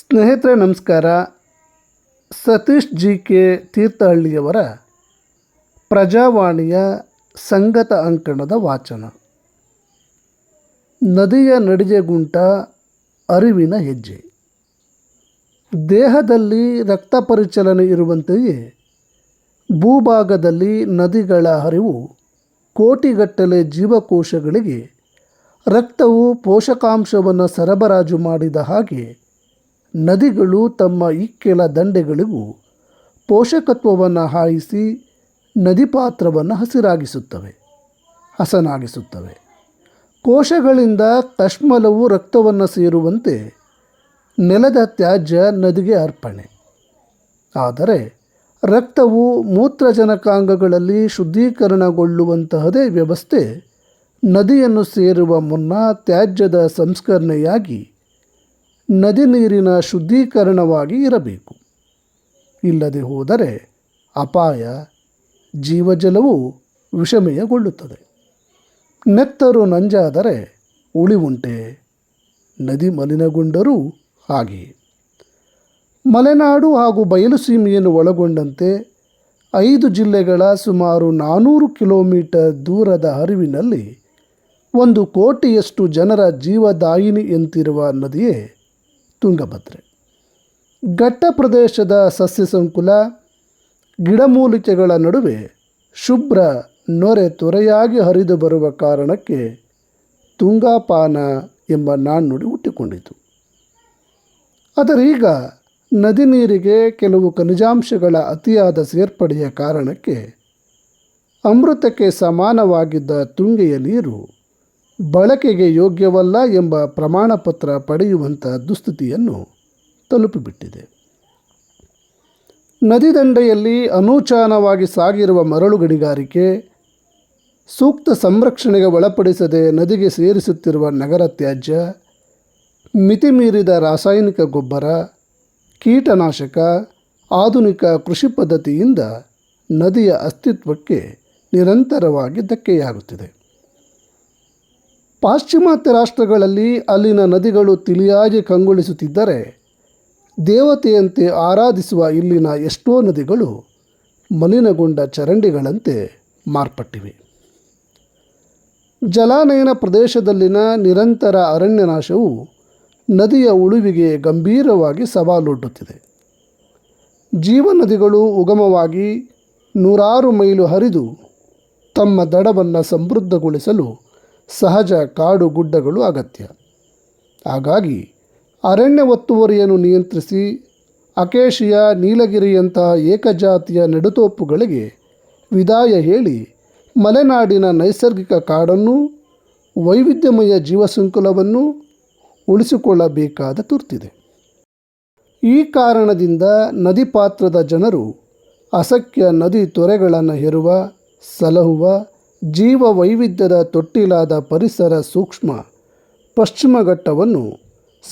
ಸ್ನೇಹಿತರೆ, ನಮಸ್ಕಾರ. Satish G. K. ತೀರ್ಥಹಳ್ಳಿಯವರ ಪ್ರಜಾವಾಣಿಯ ಸಂಗತ ಅಂಕಣದ ವಾಚನ. ನದಿಯ ನಡಿಗೆಗುಂಟ ಅರಿವಿನ ಹೆಜ್ಜೆ. ದೇಹದಲ್ಲಿ ರಕ್ತ ಪರಿಚಲನೆ ಇರುವಂತೆಯೇ, ಭೂಭಾಗದಲ್ಲಿ ನದಿಗಳ ಹರಿವು ಕೋಟಿಗಟ್ಟಲೆ ಜೀವಕೋಶಗಳಿಗೆ ರಕ್ತವು ಪೋಷಕಾಂಶವನ್ನು ಸರಬರಾಜು ಮಾಡಿದ ಹಾಗೆ ನದಿಗಳು ತಮ್ಮ ಇಕ್ಕೆಲ ದಂಡೆಗಳಿಗೂ ಪೋಷಕತ್ವವನ್ನು ಹಾಯಿಸಿ ನದಿ ಪಾತ್ರವನ್ನು ಹಸಿರಾಗಿಸುತ್ತವೆ, ಹಸನಾಗಿಸುತ್ತವೆ. ಕೋಶಗಳಿಂದ ಕಶ್ಮಲವು ರಕ್ತವನ್ನು ಸೇರುವಂತೆ ನೆಲದ ತ್ಯಾಜ್ಯ ನದಿಗೆ ಅರ್ಪಣೆ. ಆದರೆ ರಕ್ತವು ಮೂತ್ರಜನಕಾಂಗಗಳಲ್ಲಿ ಶುದ್ಧೀಕರಣಗೊಳ್ಳುವಂತಹದೇ ವ್ಯವಸ್ಥೆ ನದಿಯನ್ನು ಸೇರುವ ಮುನ್ನ ತ್ಯಾಜ್ಯದ ಸಂಸ್ಕರಣೆಯಾಗಿ ನದಿ ನೀರಿನ ಶುದ್ಧೀಕರಣವಾಗಿ ಇರಬೇಕು. ಇಲ್ಲದೆ ಹೋದರೆ ಅಪಾಯ, ಜೀವಜಲವು ವಿಷಮಯಗೊಳ್ಳುತ್ತದೆ. ನೆತ್ತರು ನಂಜಾದರೆ ಉಳಿವುಂಟೆ ನದಿ ಮಲಿನಗೊಂಡರೂ ಹಾಗೆಯೇ ಮಲೆನಾಡು ಹಾಗೂ ಬಯಲುಸೀಮೆಯನ್ನು ಒಳಗೊಂಡಂತೆ ಐದು ಜಿಲ್ಲೆಗಳ ಸುಮಾರು ನಾನ್ನೂರು ಕಿಲೋಮೀಟರ್ ದೂರದ ಹರಿವಿನಲ್ಲಿ ಒಂದು ಕೋಟಿಯಷ್ಟು ಜನರ ಜೀವದಾಯಿನಿ ಎಂತಿರುವ ನದಿಯೇ ತುಂಗಭದ್ರೆ. ಘಟ್ಟ ಪ್ರದೇಶದ ಸಸ್ಯ ಸಂಕುಲ, ಗಿಡಮೂಲಿಕೆಗಳ ನಡುವೆ ಶುಭ್ರ ನೊರೆ ತೊರೆಯಾಗಿ ಹರಿದು ಬರುವ ಕಾರಣಕ್ಕೆ ತುಂಗಾಪಾನ ಎಂಬ ನಾಣ್ಣುಡಿ ಹುಟ್ಟಿಕೊಂಡಿತು. ಆದರೀಗ ನದಿ ನೀರಿಗೆ ಕೆಲವು ಖನಿಜಾಂಶಗಳ ಅತಿಯಾದ ಸೇರ್ಪಡೆಯ ಕಾರಣಕ್ಕೆ ಅಮೃತಕ್ಕೆ ಸಮಾನವಾಗಿದ್ದ ತುಂಗೆಯ ನೀರು ಬಳಕೆಗೆ ಯೋಗ್ಯವಲ್ಲ ಎಂಬ ಪ್ರಮಾಣಪತ್ರ ಪಡೆಯುವಂಥ ದುಸ್ಥಿತಿಯನ್ನು ತಲುಪಿಬಿಟ್ಟಿದೆ. ನದಿ ದಂಡೆಯಲ್ಲಿ ಅನೂಚಾನವಾಗಿ ಸಾಗಿರುವ ಮರಳು ಗಣಿಗಾರಿಕೆ ಸೂಕ್ತ ಸಂರಕ್ಷಣೆಗೆ ಒಳಪಡಿಸದೆ ನದಿಗೆ ಸೇರಿಸುತ್ತಿರುವ ನಗರ ತ್ಯಾಜ್ಯ, ಮಿತಿಮೀರಿದ ರಾಸಾಯನಿಕ ಗೊಬ್ಬರ, ಕೀಟನಾಶಕ, ಆಧುನಿಕ ಕೃಷಿ ಪದ್ಧತಿಯಿಂದ ನದಿಯ ಅಸ್ತಿತ್ವಕ್ಕೆ ನಿರಂತರವಾಗಿ ಧಕ್ಕೆಯಾಗುತ್ತಿದೆ. ಪಾಶ್ಚಿಮಾತ್ಯ ರಾಷ್ಟ್ರಗಳಲ್ಲಿ ಅಲ್ಲಿನ ನದಿಗಳು ತಿಳಿಯಾಗಿ ಕಂಗೊಳಿಸುತ್ತಿದ್ದರೆ ದೇವತೆಯಂತೆ ಆರಾಧಿಸುವ ಇಲ್ಲಿನ ಎಷ್ಟೋ ನದಿಗಳು ಮಲಿನಗೊಂಡ ಚರಂಡಿಗಳಂತೆ ಮಾರ್ಪಟ್ಟಿವೆ. ಜಲಾನಯನ ಪ್ರದೇಶದಲ್ಲಿನ ನಿರಂತರ ಅರಣ್ಯನಾಶವು ನದಿಯ ಉಳುವಿಗೆ ಗಂಭೀರವಾಗಿ ಸವಾಲೊಡ್ಡುತ್ತಿದೆ. ಜೀವನದಿಗಳು ಉಗಮವಾಗಿ ನೂರಾರು ಮೈಲು ಹರಿದು ತಮ್ಮ ದಡವನ್ನು ಸಮೃದ್ಧಗೊಳಿಸಲು ಸಹಜ ಕಾಡು ಗುಡ್ಡಗಳು ಅಗತ್ಯ. ಹಾಗಾಗಿ ಅರಣ್ಯ ಒತ್ತುವರಿಯನ್ನು ನಿಯಂತ್ರಿಸಿ ಅಕೇಶಿಯ ನೀಲಗಿರಿಯಂತಹ ಏಕಜಾತಿಯ ನೆಡುತೋಪುಗಳಿಗೆ ವಿದಾಯ ಹೇಳಿ ಮಲೆನಾಡಿನ ನೈಸರ್ಗಿಕ ಕಾಡನ್ನು ವೈವಿಧ್ಯಮಯ ಜೀವಸಂಕುಲವನ್ನು ಉಳಿಸಿಕೊಳ್ಳಬೇಕಾದ ತುರ್ತಿದೆ. ಈ ಕಾರಣದಿಂದ ನದಿ ಪಾತ್ರದ ಜನರು ಅಸಖ್ಯ ನದಿ ತೊರೆಗಳನ್ನು ಹೆರುವ, ಸಲಹುವ ಜೀವ ವೈವಿಧ್ಯದ ತೊಟ್ಟಿಲಾದ ಪರಿಸರ ಸೂಕ್ಷ್ಮ ಪಶ್ಚಿಮ ಘಟ್ಟವನ್ನು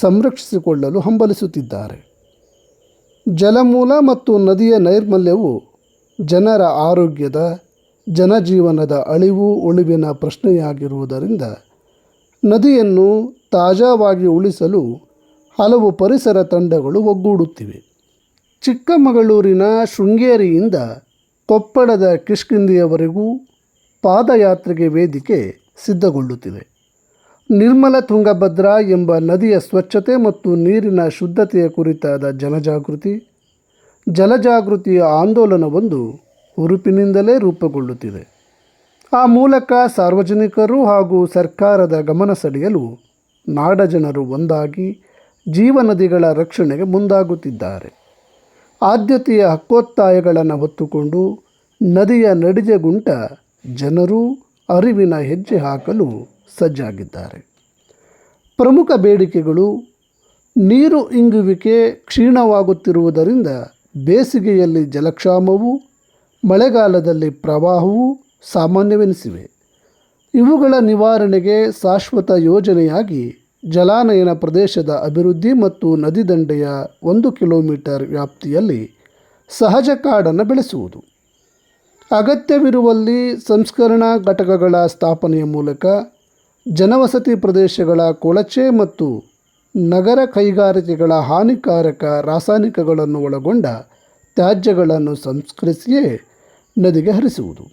ಸಂರಕ್ಷಿಸಿಕೊಳ್ಳಲು ಹಂಬಲಿಸುತ್ತಿದ್ದಾರೆ. ಜಲಮೂಲ ಮತ್ತು ನದಿಯ ನೈರ್ಮಲ್ಯವು ಜನರ ಆರೋಗ್ಯದ, ಜನಜೀವನದ ಅಳಿವು ಉಳಿವಿನ ಪ್ರಶ್ನೆಯಾಗಿರುವುದರಿಂದ ನದಿಯನ್ನು ತಾಜಾವಾಗಿ ಉಳಿಸಲು ಹಲವು ಪರಿಸರ ತಂಡಗಳು ಒಗ್ಗೂಡುತ್ತಿವೆ. ಚಿಕ್ಕಮಗಳೂರಿನ ಶೃಂಗೇರಿಯಿಂದ ಕೊಪ್ಪಳದ ಕಿಷ್ಕಿಂದಿಯವರೆಗೂ ಪಾದಯಾತ್ರೆಗೆ ವೇದಿಕೆ ಸಿದ್ಧಗೊಳ್ಳುತ್ತಿದೆ ನಿರ್ಮಲ ತುಂಗಭದ್ರಾ ಎಂಬ ನದಿಯ ಸ್ವಚ್ಛತೆ ಮತ್ತು ನೀರಿನ ಶುದ್ಧತೆಯ ಕುರಿತಾದ ಜನಜಾಗೃತಿ, ಜಲಜಾಗೃತಿಯ ಆಂದೋಲನವೊಂದು ಹುರುಪಿನಿಂದಲೇ ರೂಪುಗೊಳ್ಳುತ್ತಿದೆ. ಆ ಮೂಲಕ ಸಾರ್ವಜನಿಕರು ಹಾಗೂ ಸರ್ಕಾರದ ಗಮನ ಸೆಳೆಯಲು ನಾಡ ಜನರು ಒಂದಾಗಿ ಜೀವನದಿಗಳ ರಕ್ಷಣೆಗೆ ಮುಂದಾಗುತ್ತಿದ್ದಾರೆ. ಆದ್ಯತೆಯ ಹಕ್ಕೊತ್ತಾಯಗಳನ್ನು ಹೊತ್ತುಕೊಂಡು ನದಿಯ ನಡಿಗೆಗುಂಟ ಜನರು ಅರಿವಿನ ಹೆಜ್ಜೆ ಹಾಕಲು ಸಜ್ಜಾಗಿದ್ದಾರೆ. ಪ್ರಮುಖ ಬೇಡಿಕೆಗಳು ನೀರು ಇಂಗುವಿಕೆ ಕ್ಷೀಣವಾಗುತ್ತಿರುವುದರಿಂದ ಬೇಸಿಗೆಯಲ್ಲಿ ಜಲಕ್ಷಾಮವು, ಮಳೆಗಾಲದಲ್ಲಿ ಪ್ರವಾಹವು ಸಾಮಾನ್ಯವೆನಿಸಿವೆ. ಇವುಗಳ ನಿವಾರಣೆಗೆ ಶಾಶ್ವತ ಯೋಜನೆಯಾಗಿ ಜಲಾನಯನ ಪ್ರದೇಶದ ಅಭಿವೃದ್ಧಿ ಮತ್ತು ನದಿ ದಂಡೆಯ ಒಂದು ಕಿಲೋಮೀಟರ್ ವ್ಯಾಪ್ತಿಯಲ್ಲಿ ಸಹಜ ಕಾಡನ್ನು ಬೆಳೆಸುವುದು. ಅಗತ್ಯವಿರುವಲ್ಲಿ ಸಂಸ್ಕರಣಾ ಘಟಕಗಳ ಸ್ಥಾಪನೆಯ ಮೂಲಕ ಜನವಸತಿ ಪ್ರದೇಶಗಳ ಕೊಳಚೆ ಮತ್ತು ನಗರ ಕೈಗಾರಿಕೆಗಳ ಹಾನಿಕಾರಕ ರಾಸಾಯನಿಕಗಳನ್ನು ಒಳಗೊಂಡ ತ್ಯಾಜ್ಯಗಳನ್ನು ಸಂಸ್ಕರಿಸಿಯೇ ನದಿಗೆ ಹರಿಸುವುದು.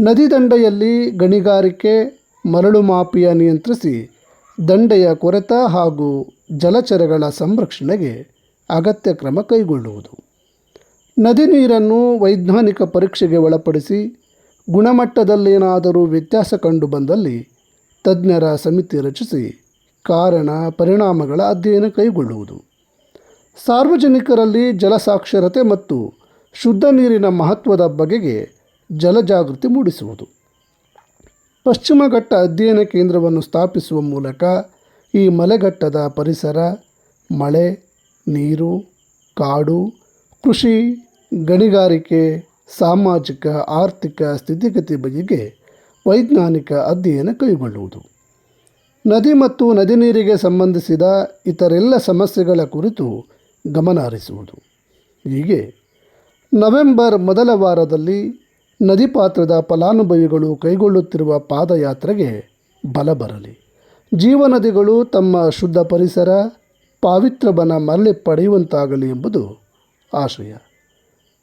ನದಿ ದಂಡೆಯಲ್ಲಿ ಗಣಿಗಾರಿಕೆ, ಮರಳು ಮಾಪಿಯ ನಿಯಂತ್ರಿಸಿ ದಂಡೆಯ ಕೊರೆತ ಹಾಗೂ ಜಲಚರಗಳ ಸಂರಕ್ಷಣೆಗೆ ಅಗತ್ಯ ಕ್ರಮ ಕೈಗೊಳ್ಳುವುದು. ನದಿ ನೀರನ್ನು ವೈಜ್ಞಾನಿಕ ಪರೀಕ್ಷೆಗೆ ಒಳಪಡಿಸಿ ಗುಣಮಟ್ಟದಲ್ಲೇನಾದರೂ ವ್ಯತ್ಯಾಸ ಕಂಡುಬಂದಲ್ಲಿ ತಜ್ಞರ ಸಮಿತಿ ರಚಿಸಿ ಕಾರಣ ಪರಿಣಾಮಗಳ ಅಧ್ಯಯನ ಕೈಗೊಳ್ಳುವುದು. ಸಾರ್ವಜನಿಕರಲ್ಲಿ ಜಲಸಾಕ್ಷರತೆ ಮತ್ತು ಶುದ್ಧ ನೀರಿನ ಮಹತ್ವದ ಬಗೆಗೆ ಜಲಜಾಗೃತಿ ಮೂಡಿಸುವುದು. ಪಶ್ಚಿಮಘಟ್ಟ ಅಧ್ಯಯನ ಕೇಂದ್ರವನ್ನು ಸ್ಥಾಪಿಸುವ ಮೂಲಕ ಈ ಮಲೆಘಟ್ಟದ ಪರಿಸರ, ಮಳೆ, ನೀರು, ಕಾಡು, ಕೃಷಿ ಗಣಿಗಾರಿಕೆ, ಸಾಮಾಜಿಕ, ಆರ್ಥಿಕ ಸ್ಥಿತಿಗತಿ ಬಗೆಗೆ ವೈಜ್ಞಾನಿಕ ಅಧ್ಯಯನ ಕೈಗೊಳ್ಳುವುದು. ನದಿ ಮತ್ತು ನದಿ ನೀರಿಗೆ ಸಂಬಂಧಿಸಿದ ಇತರೆಲ್ಲ ಸಮಸ್ಯೆಗಳ ಕುರಿತು ಗಮನ ಹರಿಸುವುದು. ಹೀಗೆ ನವೆಂಬರ್ ಮೊದಲ ವಾರದಲ್ಲಿ ನದಿ ಪಾತ್ರದ ಫಲಾನುಭವಿಗಳು ಕೈಗೊಳ್ಳುತ್ತಿರುವ ಪಾದಯಾತ್ರೆಗೆ ಬಲ ಬರಲಿ. ಜೀವನದಿಗಳು ತಮ್ಮ ಶುದ್ಧ ಪರಿಸರ, ಪಾವಿತ್ರ ಬನ ಮರಳಿ ಪಡೆಯುವಂತಾಗಲಿ ಎಂಬುದು ಆಶಯ.